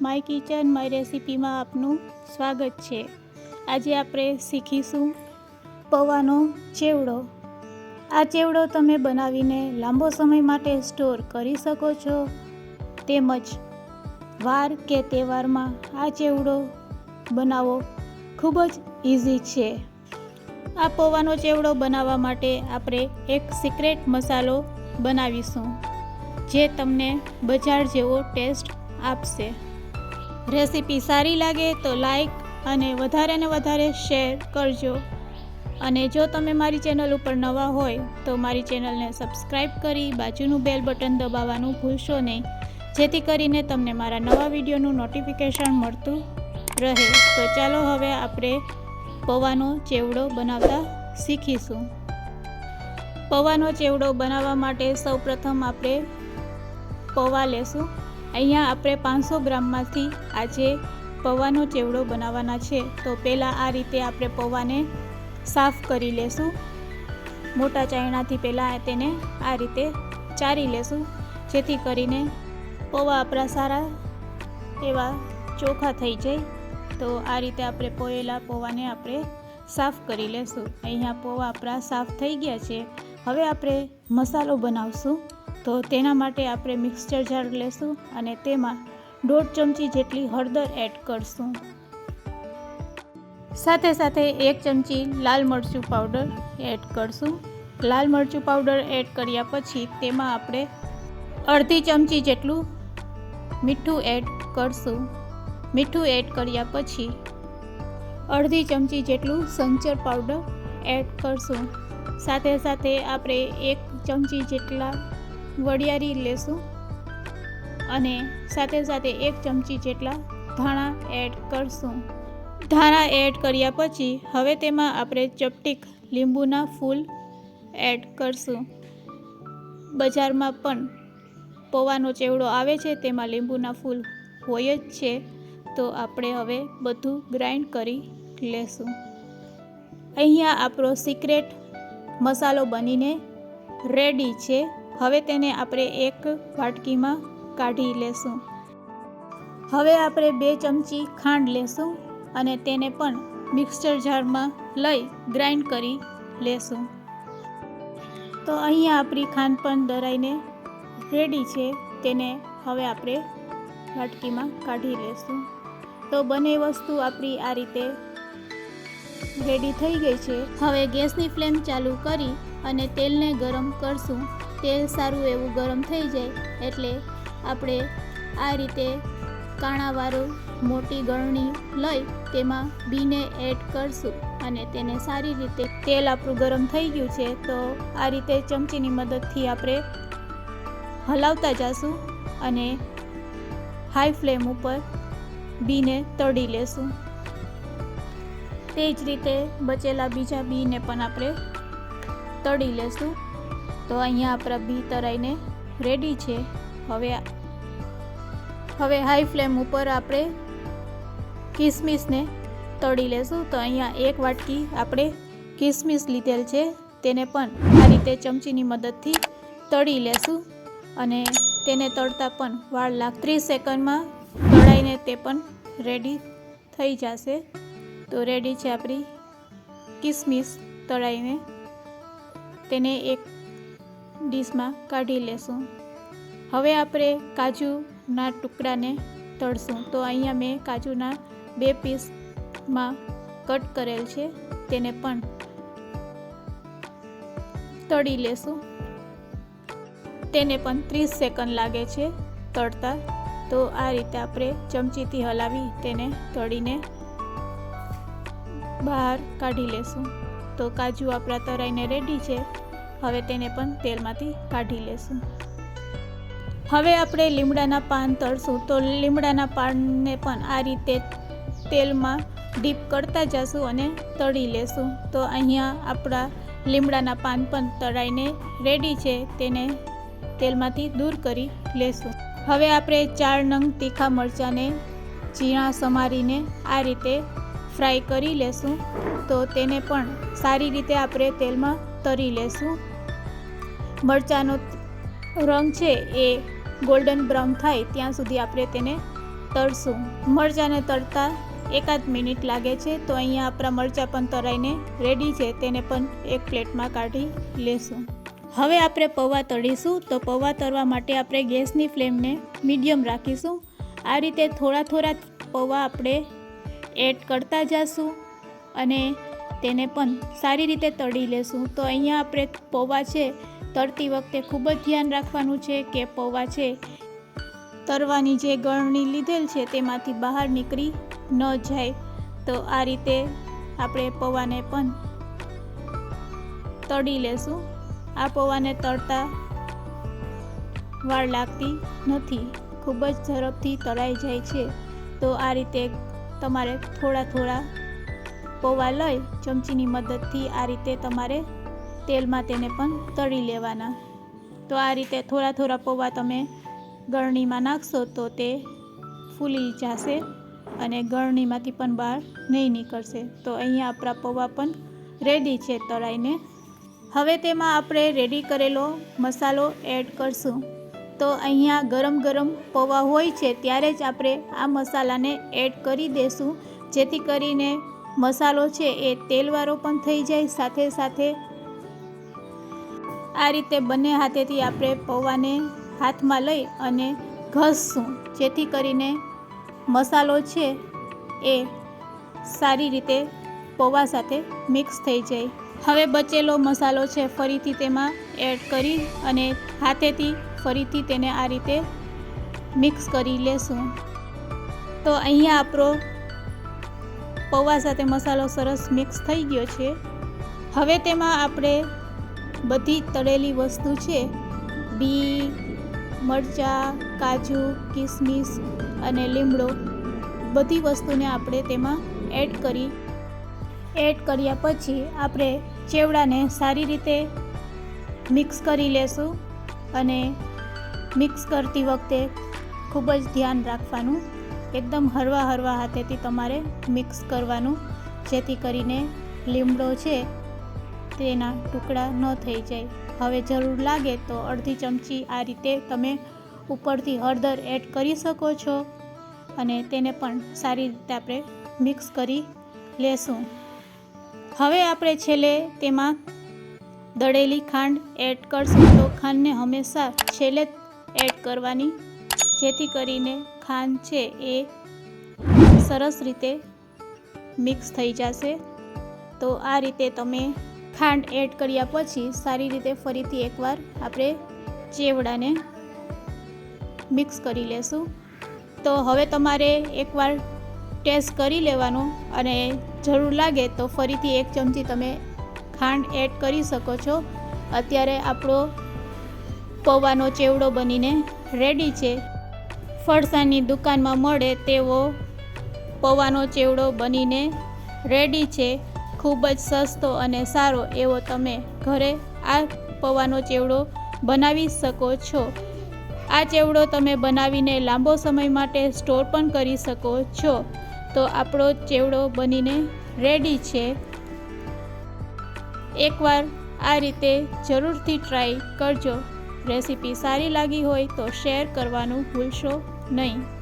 My kitchen, my રેસિપીમાં આપનું સ્વાગત છે. આજે આપણે શીખીશું પૌવાનો ચેવડો. આ ચેવડો તમે બનાવીને લાંબો સમય માટે સ્ટોર કરી શકો છો. તેમજ વાર કે તહેવારમાં આ ચેવડો બનાવવો ખૂબ જ ઇઝી છે. આ પૌવાનો ચેવડો બનાવવા માટે આપણે એક સિક્રેટ મસાલો બનાવીશું, જે તમને બજાર જેવો ટેસ્ટ આપશે. રેસીપી સારી લાગે તો લાઈક અને વધારે ને વધારે શેર કરજો. અને જો તમે મારી ચેનલ ઉપર નવા હોય તો મારી ચેનલને સબસ્ક્રાઈબ કરી બાજુનું બેલ બટન દબાવવાનું ભૂલશો નહીં. જેથી કરીને તમને મારા નવા વિડીયોનું નોટિફિકેશન મળતું રહે. તો ચાલો હવે આપણે પૌવાનો ચેવડો બનાવતા શીખીશું. પૌવાનો ચેવડો બનાવવા માટે સૌપ્રથમ આપણે પૌવા લેશું. અહીંયા આપણે પાંચસો ગ્રામમાંથી આજે પૌવાનો ચેવડો બનાવવાના છે. તો પહેલાં આ રીતે આપણે પૌવાને સાફ કરી લેશું. મોટા ચાયણાથી પહેલાં તેને આ રીતે ચારી લેશું. જેથી કરીને પૌવા આપણા સારા એવા ચોખ્ખા થઈ જાય. તો આ રીતે આપણે પોયેલા પૌવાને આપણે સાફ કરી લેશું. અહીંયા પૌવા આપણા સાફ થઈ ગયા છે. હવે આપણે મસાલો બનાવશું. તો તેના માટે આપણે મિક્સચર જાર લેશું અને તેમાં દોઢ ચમચી જેટલી હળદર એડ કરશું. સાથે સાથે એક ચમચી લાલ મરચું પાવડર એડ કરશું. લાલ મરચું પાવડર એડ કર્યા પછી તેમાં આપણે અડધી ચમચી જેટલું મીઠું એડ કરશું. મીઠું એડ કર્યા પછી અડધી ચમચી જેટલું સંચર પાવડર એડ કરશું. સાથે સાથે આપણે એક ચમચી જેટલા વડિયારી લેશું અને સાથે સાથે એક ચમચી જેટલા ધાણા એડ કરશું. ધાણા એડ કર્યા પછી હવે તેમાં આપણે ચપટીક લીંબુના ફૂલ એડ કરશું. બજારમાં પણ પૌવાનો ચેવડો આવે છે તેમાં લીંબુના ફૂલ હોય જ છે, તો આપણે હવે બધું ગ્રાઇન્ડ કરી લેશું. અહીંયા આપણો સિક્રેટ મસાલો બનીને રેડી છે. હવે તેને આપણે એક વાટકીમાં કાઢી લેશું. હવે આપણે બે ચમચી ખાંડ લેશું અને તેને પણ મિક્સચર જારમાં લઈ ગ્રાઇન્ડ કરી લેશું. તો અહીંયા આપણી ખાંડ પણ દરાઈને રેડી છે. તેને હવે આપણે વાટકીમાં કાઢી લેશું. તો બંને વસ્તુ આપણી આ રીતે રેડી થઈ ગઈ છે. હવે ગેસની ફ્લેમ ચાલુ કરી અને તેલને ગરમ કરશું. તેલ સારું એવું ગરમ થઈ જાય એટલે આપણે આ રીતે કાણાવાળું મોટી ગળણી લઈ તેમાં બીને એડ કરશું અને તેને સારી રીતે તેલ આપણું ગરમ થઈ ગયું છે તો આ રીતે ચમચીની મદદથી આપણે હલાવતા જશું અને હાઈ ફ્લેમ ઉપર બીને તળી લેશું. તે જ રીતે બચેલા બીજા બીને પણ આપણે તળી લેશું. તો અહીંયા આપણા બી તરાઈને રેડી છે. હવે હવે હાઈ ફ્લેમ ઉપર આપણે કિસમિસને તળી લેશું. તો અહીંયા એક વાટકી આપણે કિસમિસ લીધેલ છે. તેને પણ આ રીતે ચમચીની મદદથી તળી લેશું. અને તેને તળતા પણ વાળ લાગ ત્રીસ સેકન્ડમાં તળાઈને તે પણ રેડી થઈ જશે. તો રેડી છે આપણી કિસમિસ તળાઈને. તેને એક ડીશમાં કાઢી લેશું. હવે આપણે કાજુના ટુકડાને તળશું. તો અહીંયા મેં કાજુના બે પીસમાં કટ કરેલ છે. તેને પણ તળી લેશું. તેને પણ ત્રીસ સેકન્ડ લાગે છે તળતા. તો આ રીતે આપણે ચમચીથી હલાવી તેને તળીને બહાર કાઢી લેશું. તો કાજુ આપણા તરાઈને રેડી છે. હવે તેને પણ તેલમાંથી કાઢી લેશું. હવે આપણે લીમડાના પાન તળશું. તો લીમડાના પાનને પણ આ રીતે તેલમાં ડીપ કરતા જશું અને તળી લેશું. તો અહીંયા આપણા લીમડાના પાન પણ તળાઈને રેડી છે. તેને તેલમાંથી દૂર કરી લેશું. હવે આપણે ચાર નંગ તીખા મરચાંને ઝીણા સમારીને આ રીતે ફ્રાય કરી લેશું. તો તેને પણ સારી રીતે આપણે તેલમાં તરી લેશું. મરચાંનો રંગ છે એ ગોલ્ડન બ્રાઉન થાય, ત્યાં સુધી આપણે તેને તળશું. મરચાંને તળતા એકાદ મિનિટ લાગે છે, તો અહીંયા આપણા મરચાં પણ તળાઈને રેડી છે, તેને પણ એક પ્લેટમાં કાઢી લેશું. હવે આપણે પૌવા તળીશું, તો પૌવા તળવા માટે આપણે ગેસની ફ્લેમને મીડિયમ રાખીશું. આ રીતે થોડા થોડા પૌવા આપણે એડ કરતા જઈશું અને તેને પણ સારી રીતે તળી લેશું. તો અહીંયા આપણે પૌવા છે તળતી વખતે ખૂબ જ ધ્યાન રાખવાનું છે કે પૌવા છે. તરવાની જે ગળણી લીધેલ છે તેમાંથી બહાર નીકળી ન જાય. તો આ રીતે આપણે પૌવાને પણ તળી લેશું. આ પૌવાને તળતા વાર લાગતી નથી. ખૂબ જ ઝડપથી તળાઈ જાય છે. તો આ રીતે તમારે થોડા થોડા પૌવા લઈ ચમચીની મદદથી આ રીતે તમારે તેલમાં તેને પણ તળી લેવાના. તો આ રીતે થોડા થોડા પૌવા તમે ગળણીમાં નાખશો તો તે ફૂલી જશે અને ગળણીમાંથી પણ બહાર નહીં નીકળશે. તો અહીંયા આપણા પૌવા પણ રેડી છે તળાઈને. હવે તેમાં આપણે રેડી કરેલો મસાલો એડ કરશું. તો અહીંયા ગરમ ગરમ પૌવા હોય છે ત્યારે જ આપણે આ મસાલાને એડ કરી દેશું. જેથી કરીને મસાલો છે એ તેલવાળો પણ થઈ જાય, સાથે સાથે આ રીતે બંને હાથેથી આપણે પૌવાને હાથમાં લઈ અને ઘસશું. જેથી કરીને મસાલો છે એ સારી રીતે પૌવા સાથે મિક્સ થઈ જાય. હવે બચેલો મસાલો છે ફરીથી તેમાં એડ કરી અને હાથેથી ફરીથી તેને આ રીતે મિક્સ કરી લેશું. તો અહીંયા આપણો પૌવા સાથે મસાલો સરસ મિક્સ થઈ ગયો છે. હવે તેમાં આપણે બધી તળેલી વસ્તુ છે. બી, મરચાં, કાજુ, કિસમિસ અને લીમડો બધી વસ્તુને આપણે તેમાં એડ કરી. એડ કર્યા પછી આપણે ચેવડાને સારી રીતે મિક્સ કરી લેશું અને મિક્સ કરતી વખતે ખૂબ જ ધ્યાન રાખવાનું, એકદમ હરવા હરવા હાથેથી તમારે મિક્સ કરવાનું, જેથી કરીને લીમડો છે તેના ટુકડા ન થઈ જાય. હવે જરૂર લાગે તો અડધી ચમચી આ રીતે તમે ઉપરથી હળદર એડ કરી શકો છો અને તેને પણ સારી રીતે આપણે મિક્સ કરી લેશું. હવે આપણે છેલ્લે તેમાં દળેલી ખાંડ એડ કરશું. તો ખાંડને હંમેશા છેલ્લે એડ કરવાની, જેથી કરીને ખાંડ છે એ સરસ રીતે મિક્સ થઈ જશે. તો આ રીતે તમે ખાંડ એડ કર્યા પછી સારી રીતે ફરીથી એકવાર આપણે ચેવડાને મિક્સ કરી લેશું. તો હવે તમારે એકવાર ટેસ્ટ કરી લેવાનો અને જરૂર લાગે તો ફરીથી એક ચમચી તમે ખાંડ એડ કરી શકો છો. અત્યારે આપણો પૌવાનો ચેવડો બનીને રેડી છે. ફરસાણની દુકાનમાં મળે તેવો પૌવાનો ચેવડો બનીને રેડી છે. ખૂબ જ સસ્તો અને સારો એવો તમે ઘરે આ પૌવાનો ચેવડો બનાવી શકો છો. આ ચેવડો તમે બનાવીને લાંબો સમય માટે સ્ટોર પણ કરી શકો છો. તો આપણો ચેવડો બનીને રેડી છે. એકવાર આ રીતે જરૂરથી ટ્રાય કરજો. રેસીપી સારી લાગી હોય તો શેર કરવાનું ભૂલશો નહીં.